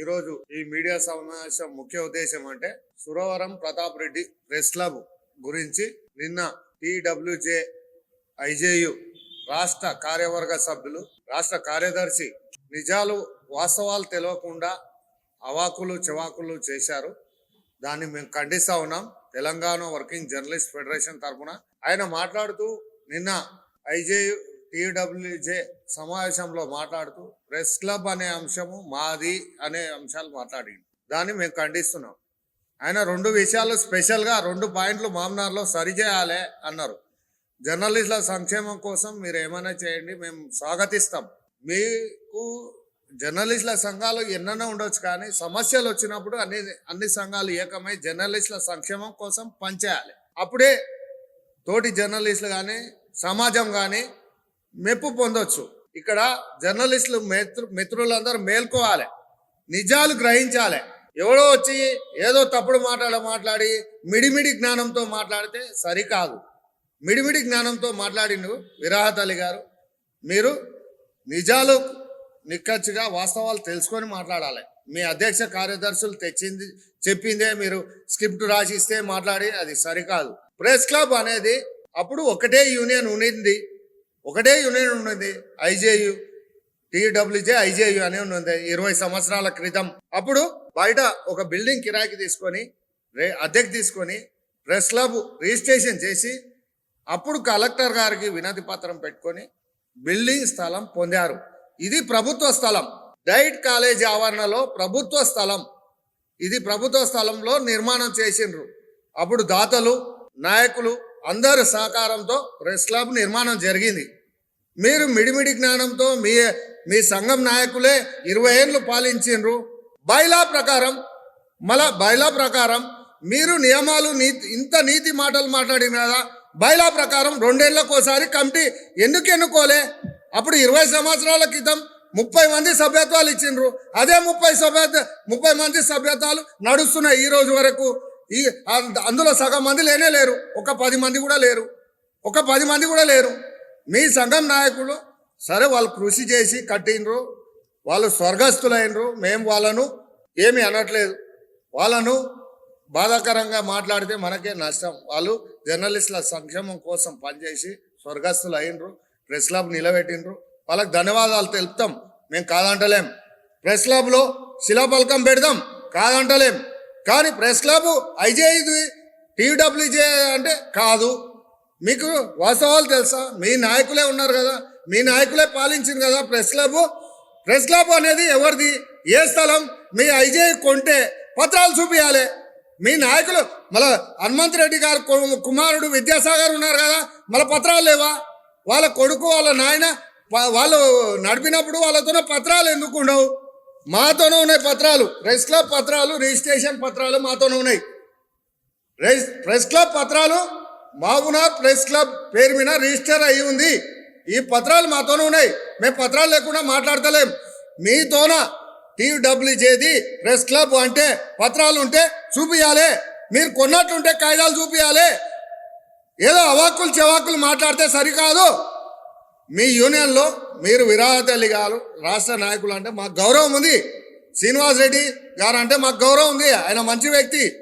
ఈరోజు ఈ మీడియా సమావేశం ముఖ్య ఉద్దేశం అంటే సురవరం ప్రతాప్ రెడ్డి ప్రెస్ క్లబ్ గురించి నిన్న టిడబ్ల్యూజే ఐజేయు రాష్ట్ర కార్యవర్గ సభ్యులు రాష్ట్ర కార్యదర్శి నిజాలు వాస్తవాలు తెలియకుండా అవాకులు చెవాకులు చేశారు. దాన్ని మేము ఖండిస్తా ఉన్నాం. తెలంగాణ వర్కింగ్ జర్నలిస్ట్ ఫెడరేషన్ తరఫున. ఆయన మాట్లాడుతూ నిన్న ఐజేయు టీడబ్ల్యూజే సమావేశంలో మాట్లాడుతూ ప్రెస్ క్లబ్ అనే అంశము మాది అనే అంశాలు మాట్లాడింది దాన్ని మేము ఖండిస్తున్నాం. ఆయన రెండు విషయాలు స్పెషల్గా రెండు పాయింట్లు మామనార్లో సరిచేయాలి అన్నారు. జర్నలిస్టుల సంక్షేమం కోసం మీరు ఏమైనా చేయండి మేము స్వాగతిస్తాం. మీకు జర్నలిస్టుల సంఘాలు ఎన్నైనా ఉండొచ్చు కానీ సమస్యలు వచ్చినప్పుడు అన్ని అన్ని సంఘాలు ఏకమై జర్నలిస్టుల సంక్షేమం కోసం పనిచేయాలి. అప్పుడే తోటి జర్నలిస్టులు కానీ సమాజం కానీ మెప్పు పొందొచ్చు. ఇక్కడ జర్నలిస్టులు మిత్రు మిత్రులందరూ మేల్కోవాలి. నిజాలు గ్రహించాలి. ఎవడో వచ్చి ఏదో తప్పుడు మాట్లాడ మాట్లాడి మిడిమిడి జ్ఞానంతో మాట్లాడితే సరికాదు. మిడిమిడి జ్ఞానంతో మాట్లాడిండు విరాహత్ అలీ గారు. మీరు నిజాలు నిక్కచ్చిగా వాస్తవాలు తెలుసుకొని మాట్లాడాలి. మీ అధ్యక్ష కార్యదర్శులు తెచ్చింది చెప్పిందే మీరు స్క్రిప్ట్ రాసిస్తే మాట్లాడి అది సరికాదు. ప్రెస్ క్లబ్ అనేది అప్పుడు ఒకటే యూనియన్ ఉండింది. ఒకటే యూనియన్ ఉన్నది ఐజేయు టీడబ్ల్యూజే ఐజేయు అని ఉన్నది ఇరవై సంవత్సరాల క్రితం. అప్పుడు బయట ఒక బిల్డింగ్ కిరాయికి తీసుకొని రే అద్దెకి తీసుకొని ప్రెస్ క్లబ్ రిజిస్ట్రేషన్ చేసి అప్పుడు కలెక్టర్ గారికి వినతి పత్రం పెట్టుకొని బిల్డింగ్ స్థలం పొందారు. ఇది ప్రభుత్వ స్థలం. డైట్ కాలేజ్ ఆవరణలో ప్రభుత్వ స్థలం. ఇది ప్రభుత్వ స్థలంలో నిర్మాణం చేసిండ్రు. అప్పుడు దాతలు నాయకులు అందరి సహకారంతో ప్రెస్ క్లబ్ నిర్మాణం జరిగింది. మీరు మిడిమిడి జ్ఞానంతో మీ మీ సంఘం నాయకులే ఇరవై ఏళ్ళు పాలించిండ్రు. బైలా ప్రకారం మళ్ళా బైలా ప్రకారం మీరు నియమాలు నీతి ఇంత నీతి మాటలు మాట్లాడిన కదా బైలా ప్రకారం రెండేళ్ళకోసారి కమిటీ ఎందుకు ఎన్నుకోలే? అప్పుడు ఇరవై సంవత్సరాల క్రితం ముప్పై మంది సభ్యత్వాలు ఇచ్చిండ్రు. అదే ముప్పై సభ్యత్వ ముప్పై మంది సభ్యత్వాలు నడుస్తున్నాయి ఈ రోజు వరకు. ఈ అందులో సగం మంది లేనే లేరు. ఒక పది మంది కూడా లేరు. ఒక పది మంది కూడా లేరు. మీ సంఘం నాయకులు సరే వాళ్ళు కృషి చేసి కట్టిండ్రు వాళ్ళు స్వర్గస్థులైనరు మేము వాళ్ళను ఏమీ అనట్లేదు. వాళ్ళను బాధాకరంగా మాట్లాడితే మనకే నష్టం. వాళ్ళు జర్నలిస్టుల సంక్షేమం కోసం పనిచేసి స్వర్గస్థులు అయినరు ప్రెస్ క్లబ్ నిలబెట్టిండ్రు. వాళ్ళకి ధన్యవాదాలు తెలుపుతాం. మేము కాదంటలేం. ప్రెస్ క్లబ్లో శిలాపలకం పెడదాం. కాదంటలేం. కానీ ప్రెస్ క్లబ్ ఐజేది టీడబ్ల్యూజే అంటే కాదు. మీకు వాస్తవాలు తెలుసా? మీ నాయకులే ఉన్నారు కదా? మీ నాయకులే పాలించింది కదా ప్రెస్ క్లబ్? ప్రెస్ క్లబ్ అనేది ఎవరిది? ఏ స్థలం? మీ ఐజే కొంటే పత్రాలు చూపించాలి మీ నాయకులు మళ్ళా హనుమంత్ రెడ్డి గారు కుమారుడు విద్యాసాగర్ ఉన్నారు కదా? మళ్ళీ పత్రాలు లేవా? వాళ్ళ కొడుకు వాళ్ళ నాయన వాళ్ళు నడిపినప్పుడు వాళ్ళతోనే పత్రాలు ఎందుకు ఉండవు? మాతోనే ఉన్నాయి పత్రాలు. ప్రెస్ క్లబ్ పత్రాలు రిజిస్ట్రేషన్ పత్రాలు మాతోనే ఉన్నాయి. రైస్ ప్రెస్ క్లబ్ పత్రాలు మాగునార్ ప్రెస్ క్లబ్ పేరు మీద రిజిస్టర్ అయి ఉంది. ఈ పత్రాలు మాతోనే ఉన్నాయి. మేము పత్రాలు లేకుండా మాట్లాడతలేం. మీతోన టీడబ్ల్యూజేది ప్రెస్ క్లబ్ అంటే పత్రాలు ఉంటే చూపియాలి. మీరు కొన్నట్లుంటే కాయిదాలు చూపియాలి. ఏదో అవాక్కులు చెవాకులు మాట్లాడితే సరికాదు. మీ యూనియన్లో మీరు విరాట్ గారు రాష్ట్ర నాయకులు అంటే మాకు గౌరవం ఉంది. శ్రీనివాస్ రెడ్డి గారు అంటే మాకు గౌరవం ఉంది. ఆయన మంచి వ్యక్తి.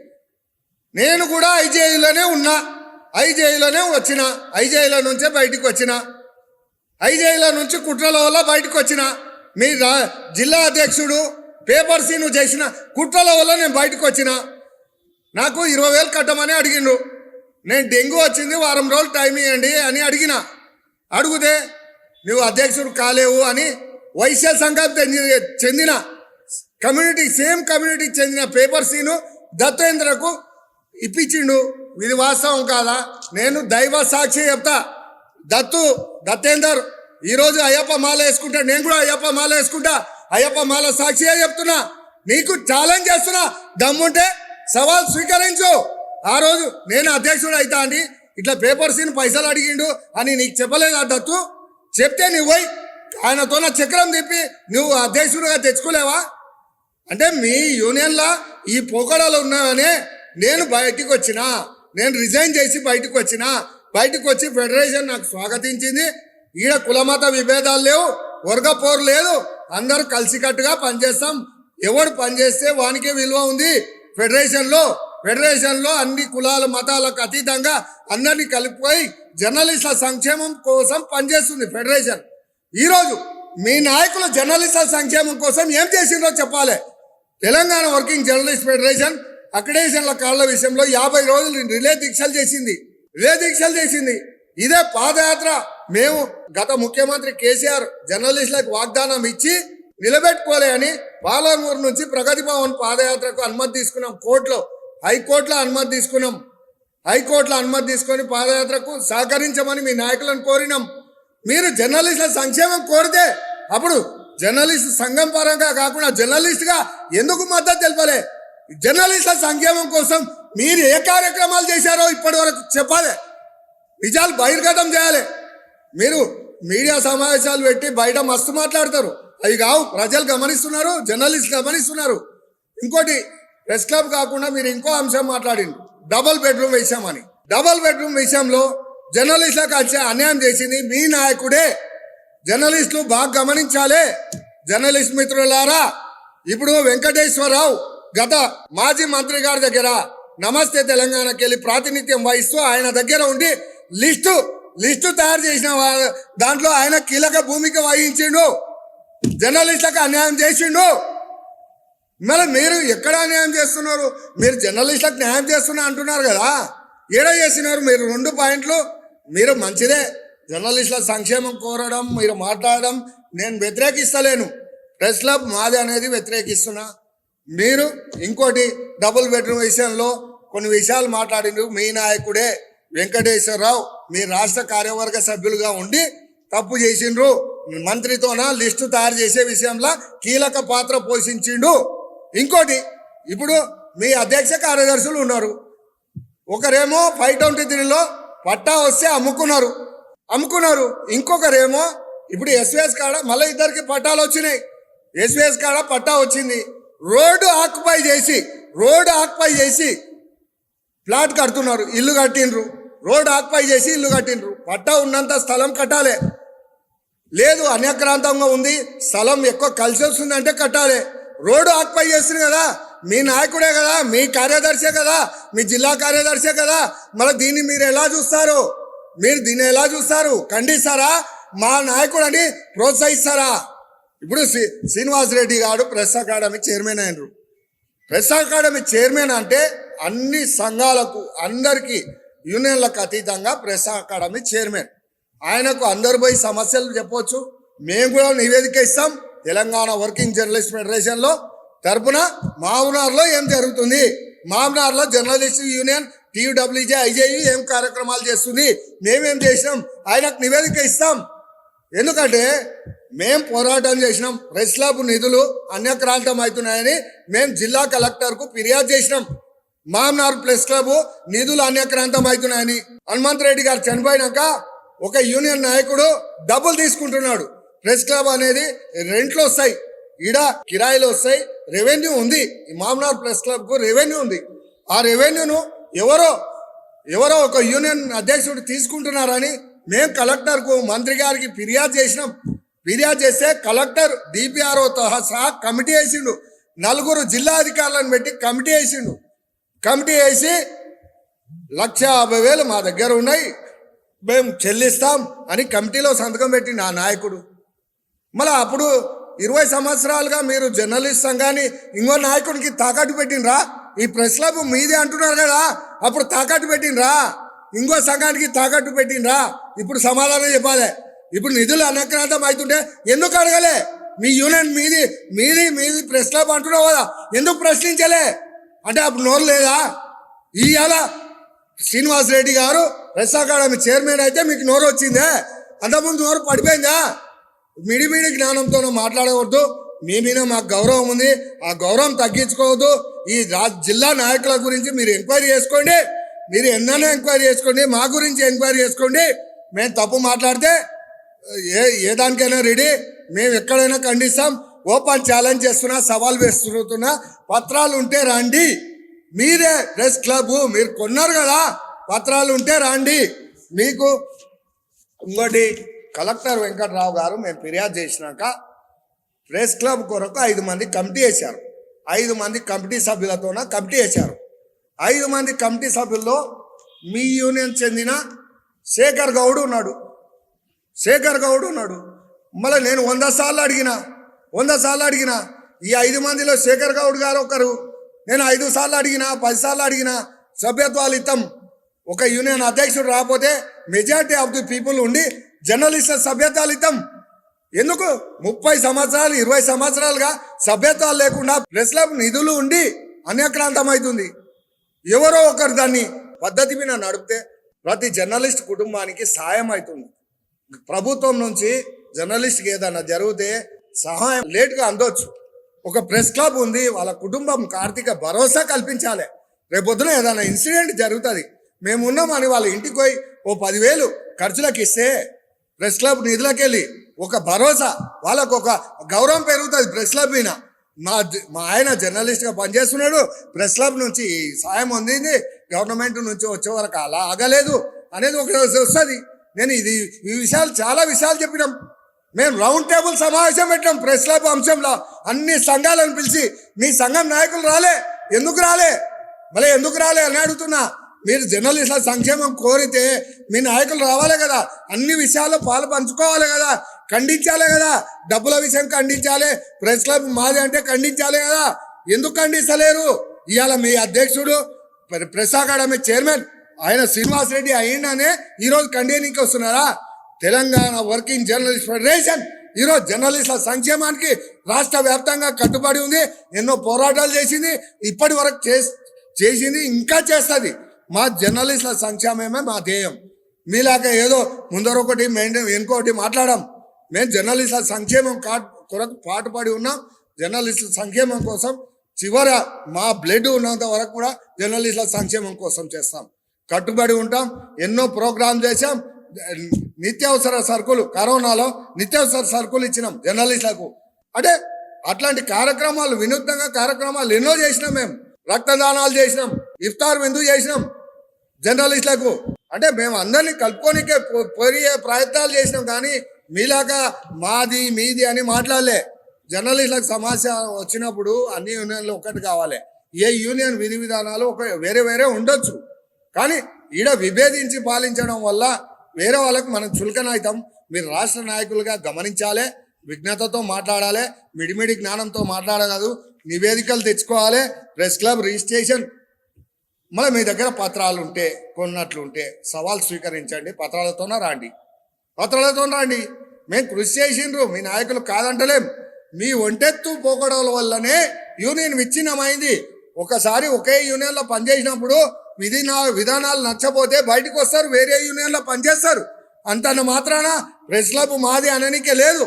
నేను కూడా ఐజేయులోనే ఉన్నా. ఐజేఐలోనే వచ్చిన ఐజేఐలో నుంచే బయటికి వచ్చిన ఐజేఐలో నుంచి కుట్రల వల్ల బయటకు వచ్చిన మీ జిల్లా అధ్యక్షుడు పేపర్ సీను చేసిన కుట్రల వల్ల నేను బయటకు వచ్చిన. నాకు ఇరవై వేలు కట్టమని అడిగిండు. నేను డెంగ్యూ వచ్చింది వారం రోజులు టైం ఇవ్వండి అని అడిగిన. అడిగితే నువ్వు అధ్యక్షుడు కాలేవు అని వైశ్య సంఘం చెందిన చెందిన కమ్యూనిటీ సేమ్ కమ్యూనిటీకి చెందిన పేపర్ సీను దత్తేంద్రకు ఇప్పించిండు. ఇది వాస్తవం కాదా? నేను దైవ సాక్షి చెప్తా. దత్తు దత్తేందర్ ఈరోజు అయ్యప్ప మాల వేసుకుంటా నేను కూడా అయ్యప్ప మాల వేసుకుంటా. అయ్యప్ప మాల సాక్షిగా చెప్తున్నా. నీకు ఛాలెంజ్ చేస్తున్నా. దమ్ముంటే సవాల్ స్వీకరించు. ఆ రోజు నేను అధ్యక్షుడు అవుతా అండి. ఇట్లా పేపర్స్ పైసలు అడిగిండు అని నీకు చెప్పలేదు ఆ దత్తు? చెప్తే నువ్వు పోయి ఆయనతో నా చక్రం తిప్పి నువ్వు అధ్యక్షుడిగా తెచ్చుకోలేవా? అంటే మీ యూనియన్లో ఈ పోకడాలు ఉన్నాయనే నేను బయటికి వచ్చినా నేను రిజైన్ చేసి బయటకు వచ్చిన బయటకు వచ్చి ఫెడరేషన్ నాకు స్వాగతించింది. ఈడ కులమత విభేదాలు లేవు వర్గ పోరు లేదు. అందరూ కలిసికట్టుగా పనిచేస్తాం. ఎవడు పనిచేస్తే వానికే విలువ ఉంది. ఫెడరేషన్లో ఫెడరేషన్లో అన్ని కులాల మతాలకు అతీతంగా అందరినీ కలిపిపోయి జర్నలిస్టుల సంక్షేమం కోసం పనిచేస్తుంది ఫెడరేషన్ ఈరోజు మీ నాయకులు జర్నలిస్టుల సంక్షేమం కోసం ఏం చేసిందో చెప్పాలి. తెలంగాణ వర్కింగ్ జర్నలిస్ట్ ఫెడరేషన్ అక్రిడేషన్ల కాళ్ళ విషయంలో యాభై రోజులు రిలే దీక్షలు చేసింది. రిలే దీక్షలు చేసింది. ఇదే పాదయాత్ర. మేము గత ముఖ్యమంత్రి కేసీఆర్ జర్నలిస్టులకు వాగ్దానం ఇచ్చి నిలబెట్టుకోలే అని పాలమూరు నుంచి ప్రగతి భవన్ పాదయాత్రకు అనుమతి తీసుకున్నాం. కోర్టులో హైకోర్టులో అనుమతి తీసుకున్నాం. హైకోర్టులో అనుమతి తీసుకొని పాదయాత్రకు సహకరించమని మీ నాయకులను కోరినాం. మీరు జర్నలిస్టుల సంక్షేమం కోరితే అప్పుడు జర్నలిస్ట్ సంఘం పరంగా కాకుండా జర్నలిస్ట్గా ఎందుకు మద్దతు తెలపలే? జర్నలిస్టుల సంక్షేమం కోసం మీరు ఏ కార్యక్రమాలు చేశారో ఇప్పటి వరకు చెప్పాలి. నిజాలు బహిర్గతం చేయాలి. మీరు మీడియా సమావేశాలు పెట్టి బయట మస్తు మాట్లాడతారు. అవి కావు. ప్రజలు గమనిస్తున్నారు జర్నలిస్ట్ గమనిస్తున్నారు. ఇంకోటి ప్రెస్ క్లబ్ కాకుండా మీరు ఇంకో అంశం మాట్లాడింది. డబల్ బెడ్రూమ్ విషయమని డబల్ బెడ్రూమ్ విషయంలో జర్నలిస్టులకు వచ్చే అన్యాయం చేసింది మీ నాయకుడే. జర్నలిస్టులు బాగా గమనించాలి. జర్నలిస్ట్ మిత్రులారా ఇప్పుడు వెంకటేశ్వరరావు గత మాజీ మంత్రి గారి దగ్గర నమస్తే తెలంగాణకి వెళ్ళి ప్రాతినిధ్యం వహిస్తూ ఆయన దగ్గర ఉండి లిస్టు లిస్టు తయారు చేసిన దాంట్లో ఆయన కీలక భూమిక వహించిండు. జర్నలిస్టులకు అన్యాయం చేసిండు. మరి మీరు ఎక్కడ న్యాయం చేస్తున్నారు? మీరు జర్నలిస్టులకు న్యాయం చేస్తున్నా అంటున్నారు కదా. ఏడ చేసినారు? మీరు రెండు పాయింట్లు. మీరు మంచిదే. జర్నలిస్టుల సంక్షేమం కోరడం మీరు మాట్లాడడం నేను వ్యతిరేకిస్తలేను. ప్రెస్ క్లబ్ మాది అనేది వ్యతిరేకిస్తున్నా. మీరు ఇంకోటి డబుల్ బెడ్రూమ్ విషయంలో కొన్ని విషయాలు మాట్లాడిండ్రు మీ నాయకుడే వెంకటేశ్వరరావు మీ రాష్ట్ర కార్యవర్గ సభ్యులుగా ఉండి తప్పు చేసిండ్రు. మంత్రితోన లిస్టు తయారు చేసే విషయంలో కీలక పాత్ర పోషించిండు. ఇంకోటి ఇప్పుడు మీ అధ్యక్ష కార్యదర్శులు ఉన్నారు. ఒకరేమో ఫైవ్ ట్వంటీ త్రీలో పట్టా వస్తే అమ్ముకున్నారు. అమ్ముకున్నారు. ఇంకొకరేమో ఇప్పుడు ఎస్విఎస్ కాడ మళ్ళీ ఇద్దరికి పట్టాలు వచ్చినాయి. ఎస్విఎస్ కాడ పట్టా వచ్చింది. రోడ్డు ఆక్యుపై చేసి రోడ్డు ఆక్యుపై చేసి ప్లాట్ కడుతున్నారు ఇల్లు కట్టిండ్రు. రోడ్ ఆక్యుపై చేసి ఇల్లు కట్టిండ్రు. పట్టా ఉన్నంత స్థలం కట్టాలి. లేదు అన్యక్రాంతంగా ఉంది. స్థలం ఎక్కువ కలిసి వస్తుంది అంటే కట్టాలి. రోడ్డు ఆక్యుపై చేస్తుంది కదా మీ నాయకుడే కదా మీ కార్యదర్శే కదా మీ జిల్లా కార్యదర్శే కదా. మరి దీన్ని మీరు ఎలా చూస్తారు? మీరు దీన్ని ఎలా చూస్తారు? ఖండిస్తారా? మా నాయకుడు అని ప్రోత్సహిస్తారా? ఇప్పుడు శ్రీ శ్రీనివాస్ రెడ్డి గారు ప్రెస్ అకాడమీ చైర్మన్ అయినరు. ప్రెస్ అకాడమీ చైర్మన్ అంటే అన్ని సంఘాలకు అందరికీ యూనియన్లకు అతీతంగా ప్రెస్ అకాడమీ చైర్మన్. ఆయనకు అందరు పోయి సమస్యలు చెప్పవచ్చు మేము కూడా నివేదిక ఇస్తాం. తెలంగాణ వర్కింగ్ జర్నలిస్ట్ ఫెడరేషన్లో తరపున మామనార్లో ఏం జరుగుతుంది? మామూనార్లో జర్నలిస్ట్ యూనియన్ టీయూడబ్ల్యూజే ఐజేయు ఏం కార్యక్రమాలు చేస్తుంది? మేమేం చేసినాం? ఆయనకు నివేదిక ఇస్తాం. ఎందుకంటే మేం పోరాటం చేసినాం ప్రెస్ క్లబ్ నిధులు అన్యక్రాంతం అవుతున్నాయని మేము జిల్లా కలెక్టర్కు ఫిర్యాదు చేసినాం. మామ్నార్ ప్రెస్ క్లబ్ నిధులు అన్యక్రాంతం అవుతున్నాయని. హనుమంత్ రెడ్డి గారు చనిపోయినాక ఒక యూనియన్ నాయకుడు డబ్బులు తీసుకుంటున్నాడు. ప్రెస్ క్లబ్ అనేది రెంట్లు వస్తాయి. ఈడ కిరాయిలు వస్తాయి రెవెన్యూ ఉంది. ఈ మామ్నార్ ప్రెస్ క్లబ్కు రెవెన్యూ ఉంది. ఆ రెవెన్యూను ఎవరో ఎవరో ఒక యూనియన్ అధ్యక్షుడు తీసుకుంటున్నారని మేము కలెక్టర్కు మంత్రి గారికి ఫిర్యాదు చేసినాం. ఫిర్యాదు చేస్తే కలెక్టర్ డిపిఆర్ఓతో సహా కమిటీ వేసిండు. నలుగురు జిల్లా అధికారులను పెట్టి కమిటీ వేసిండు. కమిటీ వేసి లక్ష యాభై వేలు మా దగ్గర ఉన్నాయి. మేము చెల్లిస్తాం అని కమిటీలో సంతకం పెట్టి ఆ నాయకుడు. మళ్ళీ అప్పుడు ఇరవై సంవత్సరాలుగా మీరు జర్నలిస్ట్ సంఘాన్ని ఇంకో నాయకుడికి తాకట్టు పెట్టినరా ఈ ప్రెస్ క్లబ్ మీదే అంటున్నారు కదా అప్పుడు తాకట్టు పెట్టినరా ఇంకో సంఘానికి తాకట్టు పెట్టినరా ఇప్పుడు సమాధానం చెప్పాలి. ఇప్పుడు నిధులు అనక్రాంతం అవుతుంటే ఎందుకు అడగలే? మీ యూనియన్ మీది మీది మీది ప్రెస్ క్లబ్ అంటున్నావు కదా. ఎందుకు ప్రశ్నించలే? అంటే అప్పుడు నోరు లేదా? ఇవాళ శ్రీనివాస్ రెడ్డి గారు ప్రెస్ అకాడమీ చైర్మన్ అయితే మీకు నోరు వచ్చిందే. అంతకుముందు నోరు పడిపోయిందా? మిడిమిడి జ్ఞానంతో మాట్లాడకూడదు మీ మీద మాకు గౌరవం ఉంది. ఆ గౌరవం తగ్గించుకోవద్దు. ఈ రా జిల్లా నాయకుల గురించి మీరు ఎంక్వైరీ చేసుకోండి. మీరు ఎన్నైనా ఎంక్వైరీ చేసుకోండి. మా గురించి ఎంక్వైరీ చేసుకోండి. మేము తప్పు మాట్లాడితే ఏ ఏ దానికైనా రెడీ మేము ఎక్కడైనా ఖండిస్తాం. ఓపెన్ ఛాలెంజ్ చేస్తున్నా సవాల్ వేస్తున్నా పత్రాలు ఉంటే రండి. మీరే ప్రెస్ క్లబ్ మీరు కొన్నారు కదా పత్రాలు ఉంటే రండి. మీకు ఇంకోటి కలెక్టర్ వెంకట్రావు గారు మేము ఫిర్యాదు చేసినాక ప్రెస్ క్లబ్ కొరకు ఐదు మంది కమిటీ వేశారు. ఐదు మంది కమిటీ సభ్యులతోన కమిటీ వేశారు. ఐదు మంది కమిటీ సభ్యుల్లో మీ యూనియన్ చెందిన శేఖర్ గౌడ్ ఉన్నాడు. శేఖర్ గౌడ్ ఉన్నాడు. మళ్ళీ నేను వంద సార్లు అడిగిన వంద సార్లు అడిగిన ఈ ఐదు మందిలో శేఖర్ గౌడ్ గారు ఒకరు. నేను ఐదు సార్లు అడిగిన పది సార్లు అడిగిన సభ్యత్వాలు ఇతం ఒక యూనియన్ అధ్యక్షుడు రాకపోతే మెజారిటీ ఆఫ్ ది పీపుల్ ఉండి జర్నలిస్ట్ సభ్యత్వాలు ఇతం ఎందుకు? ముప్పై సంవత్సరాలు ఇరవై సంవత్సరాలుగా సభ్యత్వాలు లేకుండా ప్రెస్ నిధులు ఉండి అన్యక్రాంతమవుతుంది. ఎవరో ఒకరు దాన్ని పద్ధతి మీద నడిపితే ప్రతి జర్నలిస్ట్ కుటుంబానికి సాయం అవుతుంది. ప్రభుత్వం నుంచి జర్నలిస్ట్కి ఏదైనా జరిగితే సహాయం లేట్గా అందొచ్చు. ఒక ప్రెస్ క్లబ్ ఉంది వాళ్ళ కుటుంబం ఆర్థిక భరోసా కల్పించాలి. రేపొద్దున ఏదైనా ఇన్సిడెంట్ జరుగుతుంది మేము ఉన్నామని వాళ్ళ ఇంటికి పోయి ఓ పదివేలు ఖర్చులకు ఇస్తే ప్రెస్ క్లబ్ నిధులకెళ్ళి ఒక భరోసా వాళ్ళకు ఒక గౌరవం పెరుగుతుంది ప్రెస్ క్లబ్ మీద. మా జ- మా ఆయన జర్నలిస్ట్గా పనిచేస్తున్నాడు. ప్రెస్ క్లబ్ నుంచి సాయం అందింది. గవర్నమెంట్ నుంచి వచ్చే వరకు అలా ఆగలేదు అనేది ఒక వస్తుంది. నేను ఇది ఈ విషయాలు చాలా విషయాలు చెప్పినాం. మేము రౌండ్ టేబుల్ సమావేశం పెట్టాం ప్రెస్ క్లబ్ అంశంలో. అన్ని సంఘాలను పిలిచి మీ సంఘం నాయకులు రాలే ఎందుకు రాలే? మళ్ళీ ఎందుకు రాలే? అని అడుగుతున్నా. మీరు జర్నలిస్టుల సంక్షేమం కోరితే మీ నాయకులు రావాలి కదా. అన్ని విషయాల్లో పాలు పంచుకోవాలి కదా. ఖండించాలి కదా. డబ్బుల విషయం ఖండించాలి. ప్రెస్ క్లబ్ మాది అంటే ఖండించాలి కదా. ఎందుకు ఖండిస్తలేరు? ఇవాళ మీ అధ్యక్షుడు ప్ర- ప్రెస్ అకాడమీ చైర్మన్ ఆయన శ్రీనివాస్ రెడ్డి అయిందనే ఈరోజు ఖండేనికి వస్తున్నారా? తెలంగాణ వర్కింగ్ జర్నలిస్ట్ ఫెడరేషన్ ఈరోజు జర్నలిస్టుల సంక్షేమానికి రాష్ట్ర వ్యాప్తంగా కట్టుబడి ఉంది. ఎన్నో పోరాటాలు చేసింది. ఇప్పటి వరకు చేసింది ఇంకా చేస్తుంది. మా జర్నలిస్టుల సంక్షేమమే మా ధ్యేయం. మీలాగా ఏదో ముందర ఒకటి మెయింటైన్ ఇంకొకటి మాట్లాడాం. మేము జర్నలిస్టుల సంక్షేమం కా- కొరకు పాటుపడి ఉన్నాం. జర్నలిస్టుల సంక్షేమం కోసం చివర మా బ్లడ్ ఉన్నంత వరకు కూడా జర్నలిస్టుల సంక్షేమం కోసం చేస్తాం. కట్టుబడి ఉంటాం. ఎన్నో ప్రోగ్రాం చేశాం. నిత్యావసర సరుకులు కరోనాలో నిత్యావసర సరుకులు ఇచ్చినాం జర్నలిస్టులకు. అంటే అట్లాంటి కార్యక్రమాలు వినూత్నంగా కార్యక్రమాలు ఎన్నో చేసినాం మేము. రక్తదానాలు చేసినాం. ఇఫ్తార్ ఎందుకు చేసినాం? జర్నలిస్టులకు. అంటే మేము అందరినీ కలుపుకోనికే పోయే ప్రయత్నాలు చేసినాం కానీ మీలాగా మాది మీది అని మాట్లాడలే. జర్నలిస్టులకు సమస్య వచ్చినప్పుడు అన్ని యూనియన్లు ఒకటి కావాలి. ఏ యూనియన్ విధి విధానాలు ఒక వేరే వేరే ఉండొచ్చు. కానీ ఈడ విభేదించి పాలించడం వల్ల వేరే వాళ్ళకు మనం చులకన అవుతాం మీరు రాష్ట్ర నాయకులుగా గమనించాలి విజ్ఞతతో మాట్లాడాలి మిడిమిడి జ్ఞానంతో మాట్లాడగలదు నివేదికలు తెచ్చుకోవాలి ప్రెస్ క్లబ్ రిజిస్ట్రేషన్ మళ్ళీ మీ దగ్గర పత్రాలు ఉంటే కొన్నట్లు ఉంటే సవాల్ స్వీకరించండి పత్రాలతోనే రాండి? పత్రాలతో రండి? మేము కృషి చేసిండ్రు మీ నాయకులు కాదంటలేం. మీ ఒంటెత్తు పోకడల వల్లనే యూనియన్ విచ్ఛిన్నమైంది. ఒకసారి ఒకే యూనియన్లో పనిచేసినప్పుడు విధి విధానాలు నచ్చపోతే బయటకు వస్తారు వేరే యూనియన్లో పనిచేస్తారు. అంతన్న మాత్రాన ప్రెస్ క్లబ్ మాది అననికే లేదు.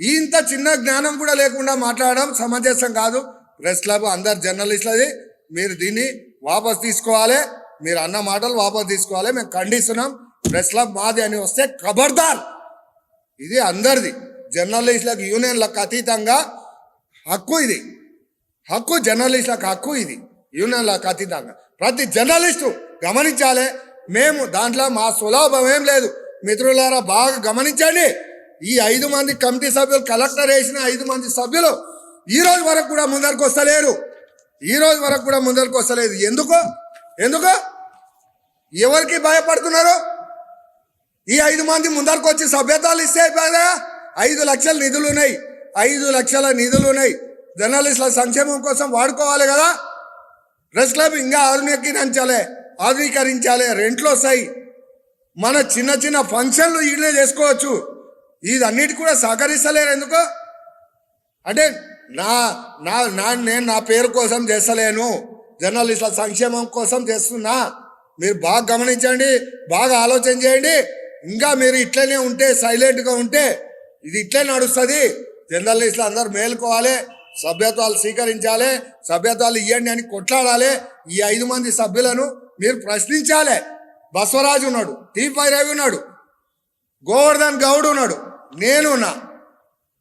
ఇంత చిన్న జ్ఞానం కూడా లేకుండా మాట్లాడడం సమంజసం కాదు. ప్రెస్ క్లబ్ అందరు జర్నలిస్టులది. మీరు దీన్ని వాపస్ తీసుకోవాలి. మీరు అన్న మాటలు వాపస్ తీసుకోవాలి. మేము ఖండిస్తున్నాం. ప్రెస్ క్లబ్ మాది అని వస్తే ఖబర్దార్ ఇది అందరిది. జర్నలిస్టులకు యూనియన్లకు అతీతంగా హక్కు ఇది. హక్కు జర్నలిస్టులకు హక్కు ఇది. యూనియన్లకు అతీతంగా. ప్రతి జర్నలిస్టు గమనించాలి. మేము దాంట్లో మా సులభం ఏం లేదు. మిత్రులారా బాగా గమనించండి. ఈ ఐదు మంది కమిటీ సభ్యులు కలెక్టర్ వేసిన ఐదు మంది సభ్యులు ఈ రోజు వరకు కూడా ముందరకు వస్తలేరు ఈ రోజు వరకు కూడా ముందరకు వస్తలేదు. ఎందుకో? ఎందుకు? ఎవరికి భయపడుతున్నారు? ఈ ఐదు మంది ముందరకు వచ్చి సభ్యతాలు ఇస్తే అయిపోయా ఐదు లక్షల నిధులు ఉన్నాయి. ఐదు లక్షల నిధులు ఉన్నాయి. జర్నలిస్టుల సంక్షేమం కోసం వాడుకోవాలి కదా? ప్రెస్ క్లబ్ ఇంకా ఆధునీకరించాలి ఆధునీకరించాలి. రెంట్లు వస్తాయి. మన చిన్న చిన్న ఫంక్షన్లు ఈడనే చేసుకోవచ్చు. ఇది అన్నిటి కూడా సహకరిస్తలేరు ఎందుకో? అంటే నా నా నా నేను నా పేరు కోసం చేస్తలేను. జర్నలిస్టుల సంక్షేమం కోసం చేస్తున్నా. మీరు బాగా గమనించండి బాగా ఆలోచన చేయండి. ఇంకా మీరు ఇట్లనే ఉంటే సైలెంట్గా ఉంటే ఇది ఇట్లే నడుస్తుంది. జర్నలిస్టులు అందరూ మేలుకోవాలి సభ్యత్వాలు స్వీకరించాలి సభ్యత్వాలు ఇవ్వండి అని కొట్లాడాలి. ఈ ఐదు మంది సభ్యులను మీరు ప్రశ్నించాలి. బసవరాజు ఉన్నాడు టీ రవి ఉన్నాడు గోవర్ధన్ గౌడ్ ఉన్నాడు నేనున్నా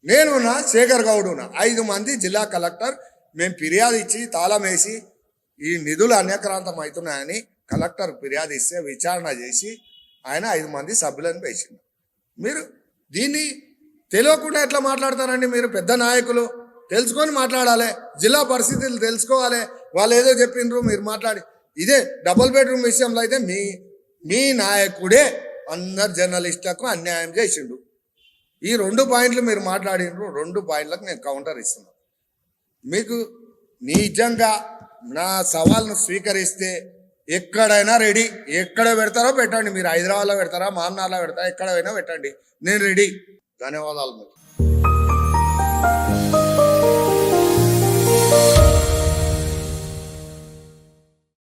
నేనున్నా శేఖర్ గౌడ్ ఐదు మంది జిల్లా కలెక్టర్ మేము ఫిర్యాదు ఇచ్చి తాళం వేసి ఈ నిధులు అన్యక్రాంతం అవుతున్నాయని కలెక్టర్ ఫిర్యాదు ఇస్తే విచారణ చేసి ఆయన ఐదు మంది సభ్యులను వేసిండు మీరు దీన్ని తెలియకుండా ఎట్లా మాట్లాడతారండి మీరు? పెద్ద నాయకులు. తెలుసుకొని మాట్లాడాలి. జిల్లా పరిస్థితులు తెలుసుకోవాలి. వాళ్ళు ఏదో చెప్పిండ్రు మీరు మాట్లాడి. ఇదే డబుల్ బెడ్రూమ్ విషయంలో అయితే మీ మీ నాయకుడే అందరు జర్నలిస్టులకు అన్యాయం చేసిండు. ఈ రెండు పాయింట్లు మీరు మాట్లాడినప్పుడు రెండు పాయింట్లకు నేను కౌంటర్ ఇస్తున్నాను మీకు నిజంగా నా సవాల్ను స్వీకరిస్తే ఎక్కడైనా రెడీ ఎక్కడ పెడతారో పెట్టండి. మీరు హైదరాబాద్లో పెడతారా మామనార్లో పెడతారా ఎక్కడైనా పెట్టండి. నేను రెడీ. ధన్యవాదాలు మీకు.